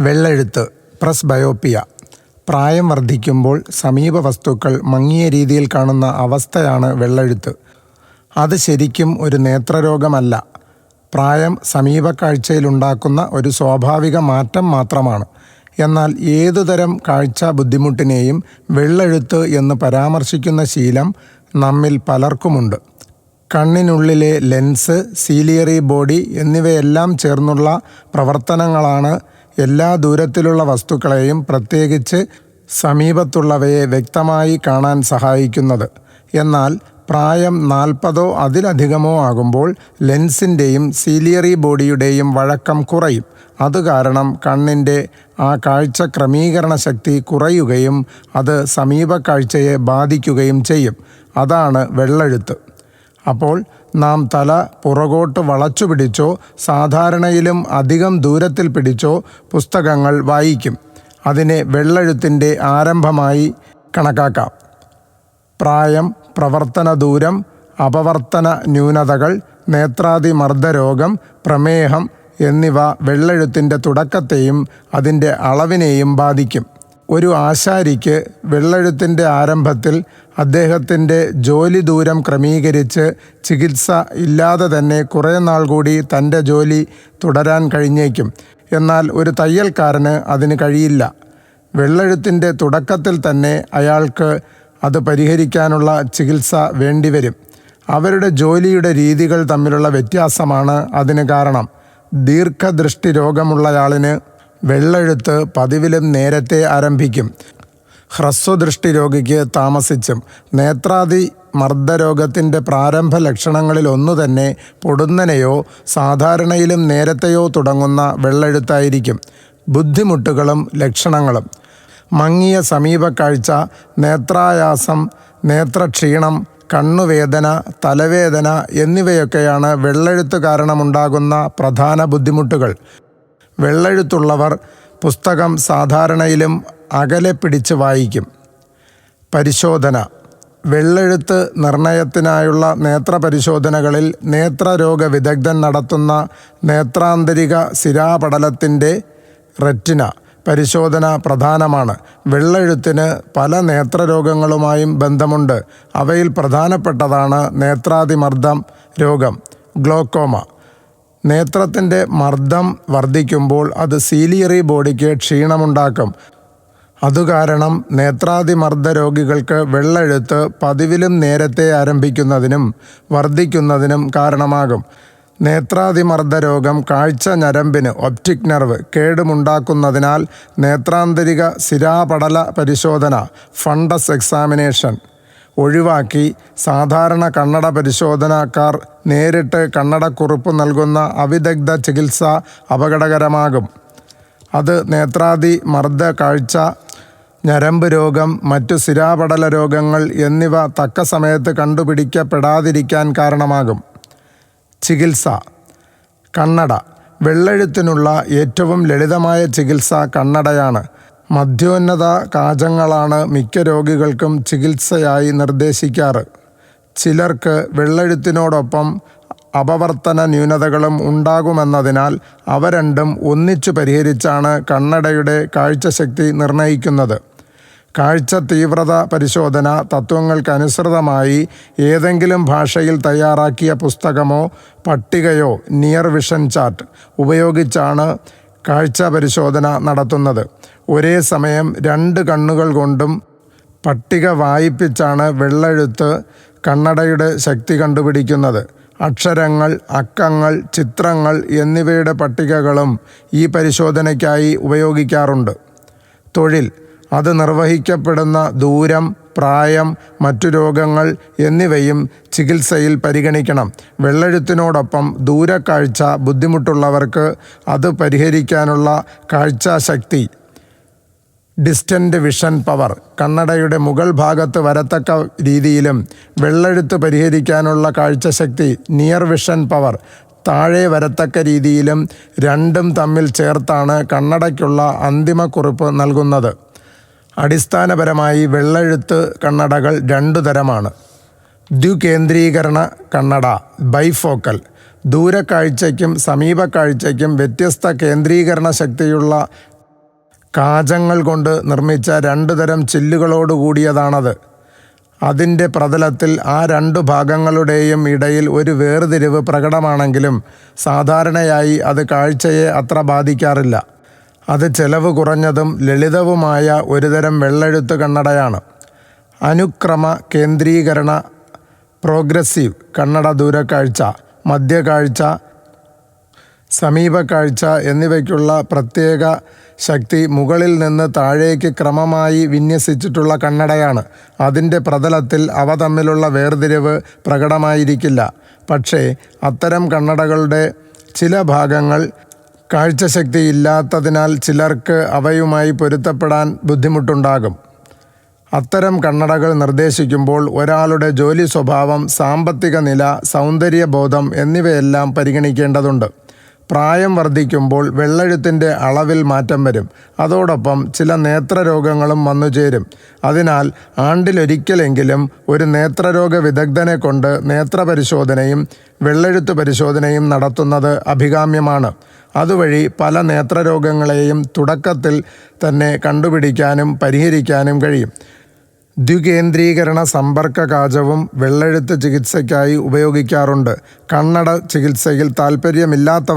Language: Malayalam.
വെള്ളെഴുത്ത് പ്രസ് ബയോപ്പിയ പ്രായം വർദ്ധിക്കുമ്പോൾ സമീപ വസ്തുക്കൾ മങ്ങിയ രീതിയിൽ കാണുന്ന അവസ്ഥയാണ് വെള്ളെഴുത്ത്. അത് ശരിക്കും ഒരു നേത്രരോഗമല്ല. പ്രായം സമീപക്കാഴ്ചയിലുണ്ടാക്കുന്ന ഒരു സ്വാഭാവിക മാറ്റം മാത്രമാണ്. എന്നാൽ ഏതുതരം കാഴ്ച ബുദ്ധിമുട്ടിനെയും വെള്ളെഴുത്ത് എന്ന് പരാമർശിക്കുന്ന ശീലം നമ്മിൽ പലർക്കുമുണ്ട്. കണ്ണിനുള്ളിലെ ലെൻസ് സീലിയറി ബോഡി എന്നിവയെല്ലാം ചേർന്നുള്ള പ്രവർത്തനങ്ങളാണ് എല്ലാ ദൂരത്തിലുള്ള വസ്തുക്കളെയും പ്രത്യേകിച്ച് സമീപത്തുള്ളവയെ വ്യക്തമായി കാണാൻ സഹായിക്കുന്നത്. എന്നാൽ പ്രായം നാൽപ്പതോ അതിലധികമോ ആകുമ്പോൾ ലെൻസിന്റെയും സീലിയറി ബോഡിയുടെയും വഴക്കം കുറയും. അതുകാരണം കണ്ണിന്റെ ആ കാഴ്ച ക്രമീകരണ ശക്തി കുറയുകയും അത് സമീപ കാഴ്ചയെ ബാധിക്കുകയും ചെയ്യും. അതാണ് വെള്ളെഴുത്ത്. അപ്പോൾ നാം തല പുറകോട്ട് വളച്ചു പിടിച്ചോ സാധാരണയിലും അധികം ദൂരത്തിൽ പിടിച്ചോ പുസ്തകങ്ങൾ വായിക്കും. അതിനെ വെള്ളെഴുത്തിന്റെ ആരംഭമായി കണക്കാക്കാം. പ്രായം പ്രവർത്തന ദൂരം അപവർത്തന ന്യൂനതകൾ നേത്രാതിമർദ്ദരോഗം പ്രമേഹം എന്നിവ വെള്ളെഴുത്തിന്റെ തുടക്കത്തെയും അതിന്റെ അളവിനെയും ബാധിക്കും. ഒരു ആശാരിക്ക് വെള്ളെഴുത്തിന്റെ ആരംഭത്തിൽ അദ്ദേഹത്തിന്റെ ജോലി ദൂരം ക്രമീകരിച്ച് ചികിത്സ ഇല്ലാതെ തന്നെ കുറേ നാൾ കൂടി തന്റെ ജോലി തുടരാൻ കഴിഞ്ഞേക്കും. എന്നാൽ ഒരു തയ്യൽക്കാരന് അതിന് കഴിയില്ല. വെള്ളെഴുത്തിന്റെ തുടക്കത്തിൽ തന്നെ അയാൾക്ക് അത് പരിഹരിക്കാനുള്ള ചികിത്സ വേണ്ടിവരും. അവരുടെ ജോലിയുടെ രീതികൾ തമ്മിലുള്ള വ്യത്യാസമാണ് അതിന് കാരണം. ദീർഘദൃഷ്ടി രോഗമുള്ളയാളിന് വെള്ളെഴുത്ത് പതിവിലും നേരത്തെ ആരംഭിക്കും. ഹ്രസ്വദൃഷ്ടി രോഗിക്ക് താമസിച്ചും. നേത്രാദി മർദ്ദരോഗത്തിന്റെ പ്രാരംഭ ലക്ഷണങ്ങളിൽ ഒന്നു തന്നെ പൊടുന്നനെയോ സാധാരണയിലും നേരത്തെയോ തുടങ്ങുന്ന വെള്ളെഴുത്തായിരിക്കും. ബുദ്ധിമുട്ടുകളും ലക്ഷണങ്ങളും. മങ്ങിയ സമീപക്കാഴ്ച നേത്രായാസം നേത്രക്ഷീണം കണ്ണുവേദന തലവേദന എന്നിവയൊക്കെയാണ് വെള്ളെഴുത്ത് കാരണമുണ്ടാകുന്ന പ്രധാന ബുദ്ധിമുട്ടുകൾ. വെള്ളെഴുത്തുള്ളവർ പുസ്തകം സാധാരണയിലും അകലെ പിടിച്ച് വായിക്കും. പരിശോധന. വെള്ളെഴുത്ത് നിർണയത്തിനായുള്ള നേത്രപരിശോധനകളിൽ നേത്രരോഗ വിദഗ്ധൻ നടത്തുന്ന നേത്രാന്തരിക സിരാപടലത്തിന്റെ റെറ്റിന പരിശോധന പ്രധാനമാണ്. വെള്ളെഴുത്തിന് പല നേത്രരോഗങ്ങളുമായും ബന്ധമുണ്ട്. അവയിൽ പ്രധാനപ്പെട്ടതാണ് നേത്രാതിമർദ്ദം രോഗം ഗ്ലോക്കോമ. നേത്രത്തിന്റെ മർദ്ദം വർദ്ധിക്കുമ്പോൾ അത് സീലിയറി ബോഡിക്ക് ക്ഷീണമുണ്ടാക്കും. അതുകാരണം നേത്രാതിമർദ്ദ രോഗികൾക്ക് വെള്ളെഴുത്ത് പതിവിലും നേരത്തെ ആരംഭിക്കുന്നതിനും വർദ്ധിക്കുന്നതിനും കാരണമാകും. നേത്രാതിമർദ്ദ രോഗം കാഴ്ച ഞരമ്പിന് ഒപ്റ്റിക് നെർവ് കേടുമുണ്ടാക്കുന്നതിനാൽ നേത്രാന്തരിക സിരാപടല പരിശോധന ഫണ്ടസ് എക്സാമിനേഷൻ. ഒഴിവാക്കി സാധാരണ കണ്ണട പരിശോധനക്കാർ നേരിട്ട് കണ്ണടക്കുറിപ്പ് നൽകുന്ന അവിദഗ്ധ ചികിത്സ അപകടകരമാകും. അത് നേത്രാതി മർദ്ദ കാഴ്ച ഞരമ്പ് രോഗം മറ്റു സിരാപടല രോഗങ്ങൾ എന്നിവ തക്ക സമയത്ത് കണ്ടുപിടിക്കപ്പെടാതിരിക്കാൻ കാരണമാകും. ചികിത്സ. കണ്ണട. വെള്ളെഴുത്തിനുള്ള ഏറ്റവും ലളിതമായ ചികിത്സ കണ്ണടയാണ്. മധ്യോന്നത കാചങ്ങളാണ് മിക്ക രോഗികൾക്കും ചികിത്സയായി നിർദ്ദേശിക്കാറ്. ചിലർക്ക് വെള്ളെഴുത്തിനോടൊപ്പം അപവർത്തന ന്യൂനതകളും ഉണ്ടാകുമെന്നതിനാൽ അവ രണ്ടും ഒന്നിച്ചു പരിഹരിച്ചാണ് കണ്ണടയുടെ കാഴ്ചശക്തി നിർണയിക്കുന്നത് കാഴ്ച തീവ്രത പരിശോധന തത്വങ്ങൾക്കനുസൃതമായി ഏതെങ്കിലും ഭാഷയിൽ തയ്യാറാക്കിയ പുസ്തകമോ പട്ടികയോ നിയർ വിഷൻ ചാർട്ട് ഉപയോഗിച്ചാണ് കാഴ്ച പരിശോധന നടത്തുന്നത്. ഒരേ സമയം രണ്ട് കണ്ണുകൾ കൊണ്ടും പട്ടിക വായിപ്പിച്ചാണ് വെള്ളെഴുത്ത് കണ്ണടയുടെ ശക്തി കണ്ടുപിടിക്കുന്നത്. അക്ഷരങ്ങൾ അക്കങ്ങൾ ചിത്രങ്ങൾ എന്നിവയുടെ പട്ടികകളും ഈ പരിശോധനയ്ക്കായി ഉപയോഗിക്കാറുണ്ട്. തൊഴിൽ അത് നിർവഹിക്കപ്പെടുന്ന ദൂരം പ്രായം മറ്റു രോഗങ്ങൾ എന്നിവയും ചികിത്സയിൽ പരിഗണിക്കണം. വെള്ളെഴുത്തിനോടൊപ്പം ദൂരക്കാഴ്ച ബുദ്ധിമുട്ടുള്ളവർക്ക് അത് പരിഹരിക്കാനുള്ള കാഴ്ചാശക്തി. ഡിസ്റ്റന്റ് വിഷൻ പവർ കണ്ണടയുടെ മുകൾ ഭാഗത്ത് വരത്തക്ക രീതിയിലും വെള്ളെഴുത്ത് പരിഹരിക്കാനുള്ള കാഴ്ചശക്തി നിയർ വിഷൻ പവർ താഴെ വരത്തക്ക രീതിയിലും രണ്ടും തമ്മിൽ ചേർത്താണ് കണ്ണടയ്ക്കുള്ള അന്തിമ കുറിപ്പ് നൽകുന്നത്. അടിസ്ഥാനപരമായി വെള്ളെഴുത്ത് കണ്ണടകൾ രണ്ടു തരമാണ്. ദ്വികേന്ദ്രീകരണ കണ്ണട ബൈഫോക്കൽ ദൂരക്കാഴ്ചയ്ക്കും സമീപക്കാഴ്ചയ്ക്കും വ്യത്യസ്ത കേന്ദ്രീകരണ ശക്തിയുള്ള കാചങ്ങൾ കൊണ്ട് നിർമ്മിച്ച രണ്ട് തരം ചില്ലുകളോട് കൂടിയതാണത്. അതിന്റെ പ്രതലത്തിൽ ആ രണ്ടു ഭാഗങ്ങളുടെയും ഇടയിൽ ഒരു വേർതിരിവ് പ്രകടമാണെങ്കിലും സാധാരണയായി അത് കാഴ്ചയെ അത്ര ബാധിക്കാറില്ല. അത് ചെലവ് കുറഞ്ഞതും ലളിതവുമായ ഒരുതരം വെള്ളെഴുത്ത് കണ്ണടയാണ്. അനുക്രമ കേന്ദ്രീകരണ പ്രോഗ്രസീവ് കണ്ണട ദൂരക്കാഴ്ച മധ്യകാഴ്ച സമീപകാഴ്ച എന്നിവയ്ക്കുള്ള പ്രത്യേക ശക്തി മുകളിൽ നിന്ന് താഴേക്ക് ക്രമമായി വിന്യസിച്ചിട്ടുള്ള കണ്ണടയാണ്. അതിന്റെ പ്രതലത്തിൽ അവ തമ്മിലുള്ള വേർതിരിവ് പ്രകടമായിരിക്കില്ല. പക്ഷേ അത്തരം കണ്ണടകളുടെ ചില ഭാഗങ്ങൾ കാഴ്ചശക്തി ഇല്ലാത്തതിനാൽ ചിലർക്ക് അവയുമായി പൊരുത്തപ്പെടാൻ ബുദ്ധിമുട്ടുണ്ടാകും. അത്തരം കണ്ണടകൾ നിർദ്ദേശിക്കുമ്പോൾ ഒരാളുടെ ജോലി സ്വഭാവം സാമ്പത്തിക നില സൗന്ദര്യബോധം എന്നിവയെല്ലാം പരിഗണിക്കേണ്ടതുണ്ട്. പ്രായം വർദ്ധിക്കുമ്പോൾ വെള്ളെഴുത്തിന്റെ അളവിൽ മാറ്റം വരും. അതോടൊപ്പം ചില നേത്രരോഗങ്ങളും വന്നുചേരും അതിനാൽ ആണ്ടിലൊരിക്കലെങ്കിലും ഒരു നേത്രരോഗ വിദഗ്ധനെ കൊണ്ട് നേത്രപരിശോധനയും വെള്ളെഴുത്ത് പരിശോധനയും നടത്തുന്നത് അഭികാമ്യമാണ്. അതുവഴി പല നേത്രരോഗങ്ങളെയും തുടക്കത്തിൽ തന്നെ കണ്ടുപിടിക്കാനും പരിഹരിക്കാനും കഴിയും. ദ്വികേന്ദ്രീകരണ സമ്പർക്ക കാചവും വെള്ളെഴുത്ത് ചികിത്സയ്ക്കായി ഉപയോഗിക്കാറുണ്ട്. കണ്ണട ചികിത്സയിൽ താൽപ്പര്യമില്ലാത്ത